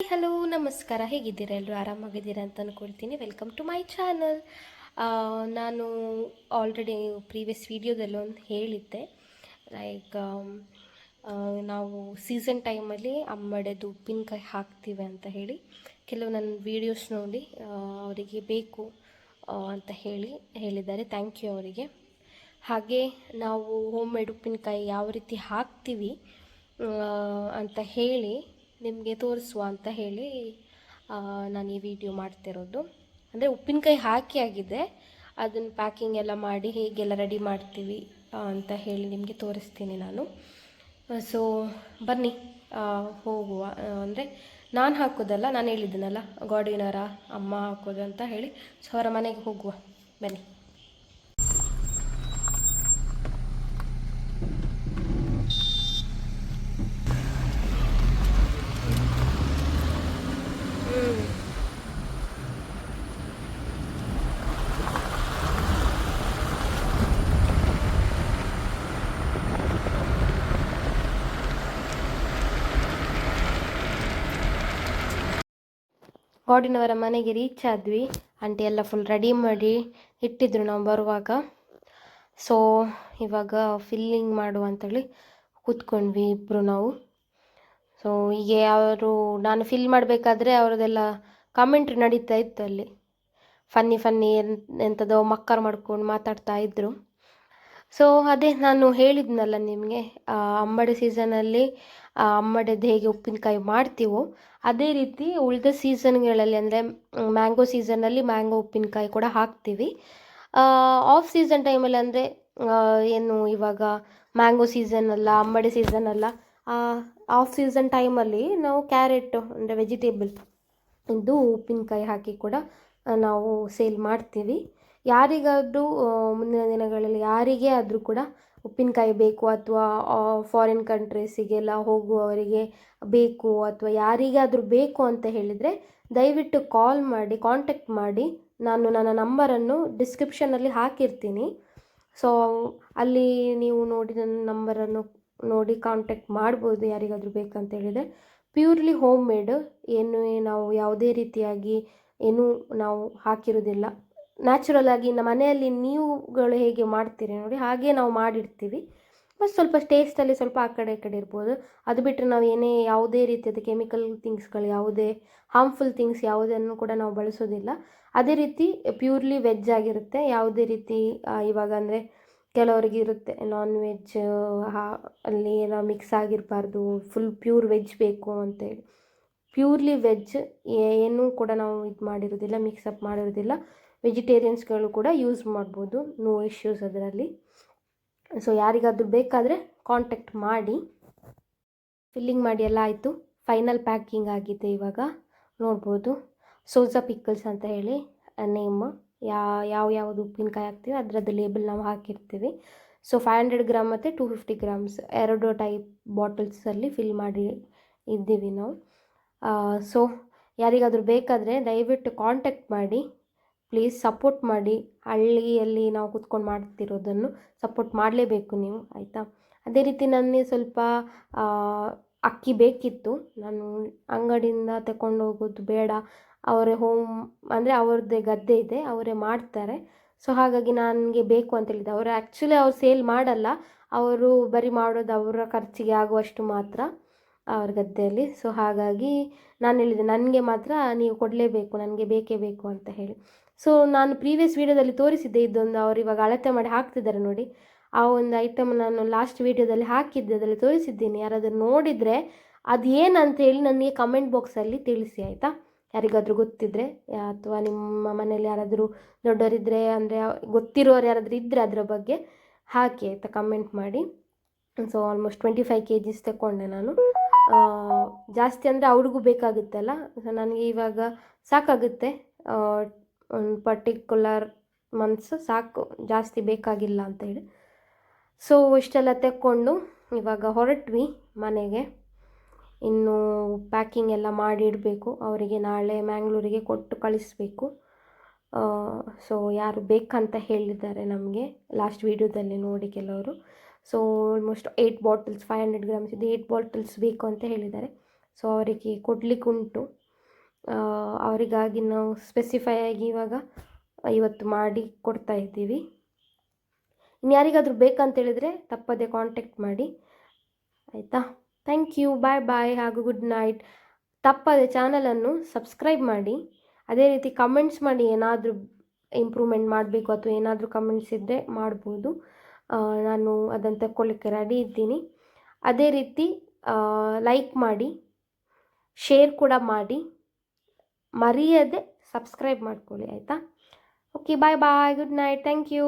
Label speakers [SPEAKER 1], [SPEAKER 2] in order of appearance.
[SPEAKER 1] Hello, ನಮಸ್ಕಾರ. ಹೇಗಿದ್ದೀರಾ? ಎಲ್ಲರೂ ಆರಾಮಾಗಿದ್ದೀರಾ ಅಂತ ಅಂದ್ಕೊಳ್ತೀನಿ ವೆಲ್ಕಮ್ ಟು ಮೈ ಚಾನಲ್ ನಾನು ಆಲ್ರೆಡಿ ಪ್ರೀವಿಯಸ್ ವೀಡಿಯೋದಲ್ಲಿ ಒಂದು ಹೇಳಿದ್ದೆ. ಲೈಕ್ ನಾವು ಸೀಸನ್ ಟೈಮಲ್ಲಿ ಅಮ್ಮಡೆದು ಉಪ್ಪಿನಕಾಯಿ ಹಾಕ್ತೀವಿ ಅಂತ ಹೇಳಿ ಕೆಲವು ನನ್ನ ವೀಡಿಯೋಸ್ ನೋಡಿ ಅವರಿಗೆ ಬೇಕು ಅಂತ ಹೇಳಿ ಹೇಳಿದ್ದಾರೆ. ಥ್ಯಾಂಕ್ ಯು ಅವರಿಗೆ. ಹಾಗೆ ನಾವು ಹೋಮ್ ಮೇಡ್ ಉಪ್ಪಿನಕಾಯಿ ಯಾವ ರೀತಿ ಹಾಕ್ತೀವಿ ಅಂತ ಹೇಳಿ ನಿಮಗೆ ತೋರಿಸುವ ಅಂತ ಹೇಳಿ ನಾನು ಈ ವಿಡಿಯೋ ಮಾಡ್ತಿರೋದು. ಅಂದರೆ ಉಪ್ಪಿನಕಾಯಿ ಹಾಕಿ ಆಗಿದೆ. ಅದನ್ನು ಪ್ಯಾಕಿಂಗ್ ಎಲ್ಲ ಮಾಡಿ ಹೇಗೆಲ್ಲ ರೆಡಿ ಮಾಡ್ತೀವಿ ಅಂತ ಹೇಳಿ ನಿಮಗೆ ತೋರಿಸ್ತೀನಿ ನಾನು. ಸೊ ಬನ್ನಿ ಹೋಗುವ. ಅಂದರೆ ನಾನು ಹಾಕೋದಲ್ಲ, ನಾನು ಹೇಳಿದ್ದೀನಲ್ಲ ಗಾಡಿನರ ಅಮ್ಮ ಹಾಕೋದು ಅಂತ ಹೇಳಿ ಸೊ ಅವರ ಮನೆಗೆ ಹೋಗುವ. ಬನ್ನಿ. ಗಾಡಿನವರ ಮನೆಗೆ ರೀಚ್ ಆದ್ವಿ. ಆಂಟಿ ಎಲ್ಲ ಫುಲ್ ರೆಡಿ ಮಾಡಿ ಇಟ್ಟಿದ್ರು ನಾವು ಬರುವಾಗ. ಸೊ ಇವಾಗ ಫಿಲ್ಲಿಂಗ್ ಮಾಡುವಂಥೇಳಿ ಕೂತ್ಕೊಂಡ್ವಿ ಇಬ್ಬರು ನಾವು. ಸೊ ಹೀಗೆ ಅವರು, ನಾನು ಫಿಲ್ ಮಾಡಬೇಕಾದ್ರೆ ಅವ್ರದ್ದೆಲ್ಲ ಕಾಮೆಂಟ್ರಿ ನಡೀತಾ ಇತ್ತು ಅಲ್ಲಿ. ಫನ್ನಿ ಫನ್ನಿ ಎಂಥದೋ ಮಕ್ಕರ್ ಮಾಡ್ಕೊಂಡು ಮಾತಾಡ್ತಾ ಇದ್ದರು ಸೊ ಅದೇ ನಾನು ಹೇಳಿದ್ನಲ್ಲ ನಿಮಗೆ ಅಂಬಡೆ ಸೀಸನಲ್ಲಿ ಅಂಬಡೆದು ಹೇಗೆ ಉಪ್ಪಿನಕಾಯಿ ಮಾಡ್ತೀವೋ, ಅದೇ ರೀತಿ ಉಳಿದ ಸೀಸನ್ಗಳಲ್ಲಿ ಅಂದರೆ ಮ್ಯಾಂಗೋ ಸೀಸನಲ್ಲಿ ಮ್ಯಾಂಗೋ ಉಪ್ಪಿನಕಾಯಿ ಕೂಡ ಹಾಕ್ತೀವಿ. ಆಫ್ ಸೀಸನ್ ಟೈಮಲ್ಲಿ ಅಂದರೆ ಏನು ಇವಾಗ ಮ್ಯಾಂಗೋ ಸೀಸನ್ ಅಲ್ಲ, ಅಂಬಡೆ ಸೀಸನ್ ಅಲ್ಲ ಆಫ್ ಸೀಸನ್ ಟೈಮಲ್ಲಿ ನಾವು ಕ್ಯಾರೆಟ್ ಅಂದರೆ ವೆಜಿಟೇಬಲ್ ಇದು ಉಪ್ಪಿನಕಾಯಿ ಹಾಕಿ ಕೂಡ ನಾವು ಸೇಲ್ ಮಾಡ್ತೀವಿ. ಯಾರಿಗಾದರೂ ಮುಂದಿನ ದಿನಗಳಲ್ಲಿ ಯಾರಿಗೇ ಆದರೂ ಕೂಡ ಉಪ್ಪಿನಕಾಯಿ ಬೇಕು ಅಥವಾ ಫಾರಿನ್ ಕಂಟ್ರೀಸಿಗೆಲ್ಲ ಹೋಗುವವರಿಗೆ ಬೇಕು ಅಥವಾ ಯಾರಿಗಾದರೂ ಬೇಕು ಅಂತ ಹೇಳಿದರೆ ದಯವಿಟ್ಟು ಕಾಲ್ ಮಾಡಿ ಕಾಂಟ್ಯಾಕ್ಟ್ ಮಾಡಿ. ನಾನು ನನ್ನ ನಂಬರನ್ನು ಡಿಸ್ಕ್ರಿಪ್ಷನಲ್ಲಿ ಹಾಕಿರ್ತೀನಿ. ಸೊ ಅಲ್ಲಿ ನೀವು ನೋಡಿ ನನ್ನ ನಂಬರನ್ನು ನೋಡಿ ಕಾಂಟ್ಯಾಕ್ಟ್ ಮಾಡ್ಬೋದು ಯಾರಿಗಾದರೂ ಬೇಕಂತ ಹೇಳಿದರೆ. ಪ್ಯೂರ್ಲಿ ಹೋಮ್ ಮೇಡ್ ಏನು ನಾವು ಯಾವುದೇ ರೀತಿಯಾಗಿ ಏನೂ ನಾವು ಹಾಕಿರೋದಿಲ್ಲ ನ್ಯಾಚುರಲ್ ಆಗಿ ನಮ್ಮ ಮನೆಯಲ್ಲಿ ನೀವುಗಳು ಹೇಗೆ ಮಾಡ್ತೀರಿ ನೋಡಿ, ಹಾಗೆ ನಾವು ಮಾಡಿರ್ತೀವಿ ಬಟ್ ಸ್ವಲ್ಪ ಟೇಸ್ಟಲ್ಲಿ ಸ್ವಲ್ಪ ಆ ಕಡೆ ಈ ಕಡೆ ಇರ್ಬೋದು. ಅದು ಬಿಟ್ಟರೆ ನಾವು ಏನೇ ಯಾವುದೇ ರೀತಿಯಾದ ಕೆಮಿಕಲ್ ಥಿಂಗ್ಸ್ಗಳು ಯಾವುದೇ ಹಾರ್ಮ್ಫುಲ್ ಥಿಂಗ್ಸ್ ಯಾವುದನ್ನು ಕೂಡ ನಾವು ಬಳಸೋದಿಲ್ಲ. ಅದೇ ರೀತಿ ಪ್ಯೂರ್ಲಿ ವೆಜ್ ಆಗಿರುತ್ತೆ. ಯಾವುದೇ ರೀತಿ ಇವಾಗ ಅಂದರೆ ಕೆಲವರಿಗೆ ಇರುತ್ತೆ ನಾನ್ ವೆಜ್ ಅಲ್ಲಿ ಏನೋ ಮಿಕ್ಸ್ ಆಗಿರಬಾರ್ದು ಫುಲ್ ಪ್ಯೂರ್ ವೆಜ್ ಬೇಕು ಅಂತೇಳಿ ಪ್ಯೂರ್ಲಿ ವೆಜ್ ಏನೂ ಕೂಡ ನಾವು ಇದು ಮಾಡಿರೋದಿಲ್ಲ ಮಿಕ್ಸಪ್ ಮಾಡಿರೋದಿಲ್ಲ. ವೆಜಿಟೇರಿಯನ್ಸ್ಗಳು ಕೂಡ ಯೂಸ್ ಮಾಡ್ಬೋದು. ನೋ ಇಶ್ಯೂಸ್ ಅದರಲ್ಲಿ. ಸೊ ಯಾರಿಗಾದರೂ ಬೇಕಾದರೆ ಕಾಂಟ್ಯಾಕ್ಟ್ ಮಾಡಿ. ಫಿಲ್ಲಿಂಗ್ ಮಾಡಿ ಎಲ್ಲ ಆಯಿತು. ಫೈನಲ್ ಪ್ಯಾಕಿಂಗ್ ಆಗಿದೆ ಇವಾಗ. ನೋಡ್ಬೋದು. ಸೋಜಾ ಪಿಕ್ಕಲ್ಸ್ ಅಂತ ಹೇಳಿ ನೇಮ್ ಯಾ, ಯಾವ ಯಾವುದು ಉಪ್ಪಿನಕಾಯಿ ಹಾಕ್ತೀವಿ, ಅದರದ್ದು ಲೇಬಲ್ ನಾವು ಹಾಕಿರ್ತೀವಿ. ಸೊ ಫೈವ್ ಹಂಡ್ರೆಡ್ ಗ್ರಾಮ್ ಮತ್ತು ಟೂ ಫಿಫ್ಟಿ ಗ್ರಾಮ್ಸ್ ಎರಡು ಟೈಪ್ ಬಾಟಲ್ಸಲ್ಲಿ ಫಿಲ್ ಮಾಡಿ ಇದ್ದೀವಿ ನಾವು. ಸೊ ಯಾರಿಗಾದರೂ ಬೇಕಾದರೆ ದಯವಿಟ್ಟು ಕಾಂಟ್ಯಾಕ್ಟ್ ಮಾಡಿ. ಪ್ಲೀಸ್ ಸಪೋರ್ಟ್ ಮಾಡಿ ಹಳ್ಳಿಯಲ್ಲಿ ನಾವು ಕೂತ್ಕೊಂಡು ಮಾಡ್ತಿರೋದನ್ನು ಸಪೋರ್ಟ್ ಮಾಡಲೇಬೇಕು ನೀವು, ಆಯಿತಾ? ಅದೇ ರೀತಿ ನನಗೆ ಸ್ವಲ್ಪ ಅಕ್ಕಿ ಬೇಕಿತ್ತು. ನಾನು ಅಂಗಡಿಯಿಂದ ತಗೊಂಡು ಹೋಗೋದು ಬೇಡ. ಅವರೇ ಹೋಮ್ ಅಂದರೆ ಅವ್ರದ್ದೇ ಗದ್ದೆ ಇದೆ, ಅವರೇ ಮಾಡ್ತಾರೆ. ಸೊ ಹಾಗಾಗಿ ನನಗೆ ಬೇಕು ಅಂತ ಹೇಳಿದ್ದೆ. ಅವರು ಆ್ಯಕ್ಚುಲಿ ಅವ್ರು ಸೇಲ್ ಮಾಡಲ್ಲ. ಅವರು ಬರೀ ಮಾಡೋದು ಅವರ ಖರ್ಚಿಗೆ ಆಗುವಷ್ಟು ಮಾತ್ರ. ಅವ್ರ ಗದ್ದೆಯಲ್ಲಿ. ಸೊ ಹಾಗಾಗಿ ನಾನು ಹೇಳಿದೆ, ನನಗೆ ಮಾತ್ರ ನೀವು ಕೊಡಲೇಬೇಕು, ನನಗೆ ಬೇಕೇ ಬೇಕು ಅಂತ ಹೇಳಿ. ಸೊ ನಾನು ಪ್ರೀವಿಯಸ್ ವೀಡಿಯೋದಲ್ಲಿ ತೋರಿಸಿದ್ದೆ, ಇದೊಂದು ಅವ್ರು ಇವಾಗ ಅಳತೆ ಮಾಡಿ ಹಾಕ್ತಿದ್ದಾರೆ ನೋಡಿ. ಆ ಒಂದು ಐಟಮ್ ನಾನು ಲಾಸ್ಟ್ ವೀಡಿಯೋದಲ್ಲಿ ಹಾಕಿದ್ದೆ, ಅದರಲ್ಲಿ ತೋರಿಸಿದ್ದೀನಿ. ಯಾರಾದರೂ ನೋಡಿದರೆ ಅದು ಏನಂತ ಹೇಳಿ ನನಗೆ ಕಮೆಂಟ್ ಬಾಕ್ಸಲ್ಲಿ ತಿಳಿಸಿ, ಆಯಿತಾ? ಯಾರಿಗಾದರೂ ಗೊತ್ತಿದ್ದರೆ ಅಥವಾ ನಿಮ್ಮ ಮನೇಲಿ ಯಾರಾದರೂ ದೊಡ್ಡವರಿದ್ದರೆ ಅಂದರೆ ಗೊತ್ತಿರೋರು ಯಾರಾದರೂ ಇದ್ದರೆ ಅದರ ಬಗ್ಗೆ ಹಾಕಿ, ಆಯಿತಾ? ಕಮೆಂಟ್ ಮಾಡಿ. So almost twenty five K Gs ತಗೊಂಡೆ ನಾನು. ಜಾಸ್ತಿ ಅಂದರೆ ಅವ್ರಿಗೂ ಬೇಕಾಗುತ್ತಲ್ಲ. ಸೊ ನನಗೆ ಇವಾಗ ಸಾಕಾಗುತ್ತೆ. ಒಂದು ಪರ್ಟಿಕ್ಯುಲರ್ ಮಂತ್ಸ್ ಸಾಕು. ಜಾಸ್ತಿ ಬೇಕಾಗಿಲ್ಲ ಅಂತ ಹೇಳಿ. ಸೊ ಇಷ್ಟೆಲ್ಲ ತೆಕ್ಕೊಂಡು ಇವಾಗ ಹೊರಟ್ವಿ ಮನೆಗೆ. ಇನ್ನು ಪ್ಯಾಕಿಂಗ್ ಎಲ್ಲ ಮಾಡಿಡಬೇಕು. ಅವರಿಗೆ ನಾಳೆ ಮ್ಯಾಂಗ್ಳೂರಿಗೆ ಕೊಟ್ಟು ಕಳಿಸ್ಬೇಕು. ಸೊ ಯಾರು ಬೇಕಂತ ಹೇಳಿದ್ದಾರೆ ನಮಗೆ. ಲಾಸ್ಟ್ ವೀಡಿಯೋದಲ್ಲಿ ನೋಡಿ ಕೆಲವರು. So almost eight bottles five hundred grams ಇದೆ. ಏಯ್ಟ್ ಬಾಟಲ್ಸ್ ಬೇಕು ಅಂತ ಹೇಳಿದ್ದಾರೆ. ಸೊ ಅವರಿಗೆ ಕೊಡಲಿಕ್ಕುಂಟು. ಅವರಿಗಾಗಿ ನಾವು ಸ್ಪೆಸಿಫೈ ಆಗಿ ಇವಾಗ ಇವತ್ತು ಮಾಡಿ ಕೊಡ್ತಾ ಇದ್ದೀವಿ. ಇನ್ನು ಯಾರಿಗಾದರೂ ಬೇಕಂತೇಳಿದರೆ ತಪ್ಪದೆ ಕಾಂಟ್ಯಾಕ್ಟ್ ಮಾಡಿ. ಆಯಿತಾ? ಥ್ಯಾಂಕ್ ಯು ಬಾಯ್ ಬಾಯ್ ಹಾಗೂ ಗುಡ್ ನೈಟ್ ತಪ್ಪದೆ ಚಾನಲನ್ನು ಸಬ್ಸ್ಕ್ರೈಬ್ ಮಾಡಿ. ಅದೇ ರೀತಿ ಕಮೆಂಟ್ಸ್ ಮಾಡಿ ಏನಾದರೂ ಇಂಪ್ರೂವ್ಮೆಂಟ್ ಮಾಡಬೇಕು ಅಥವಾ ಏನಾದರೂ ಕಮೆಂಟ್ಸ್ ಇದ್ದರೆ ಮಾಡ್ಬೋದು. ನಾನು ಅದನ್ನು ತಗೊಳ್ಳಿಕ್ಕೆ ರೆಡಿ ಇದ್ದೀನಿ. ಅದೇ ರೀತಿ ಲೈಕ್ ಮಾಡಿ ಶೇರ್ ಕೂಡ ಮಾಡಿ, ಮರೆಯದೆ ಸಬ್ಸ್ಕ್ರೈಬ್ ಮಾಡ್ಕೊಳ್ಳಿ, ಆಯಿತಾ? Okay bye bye good night thank you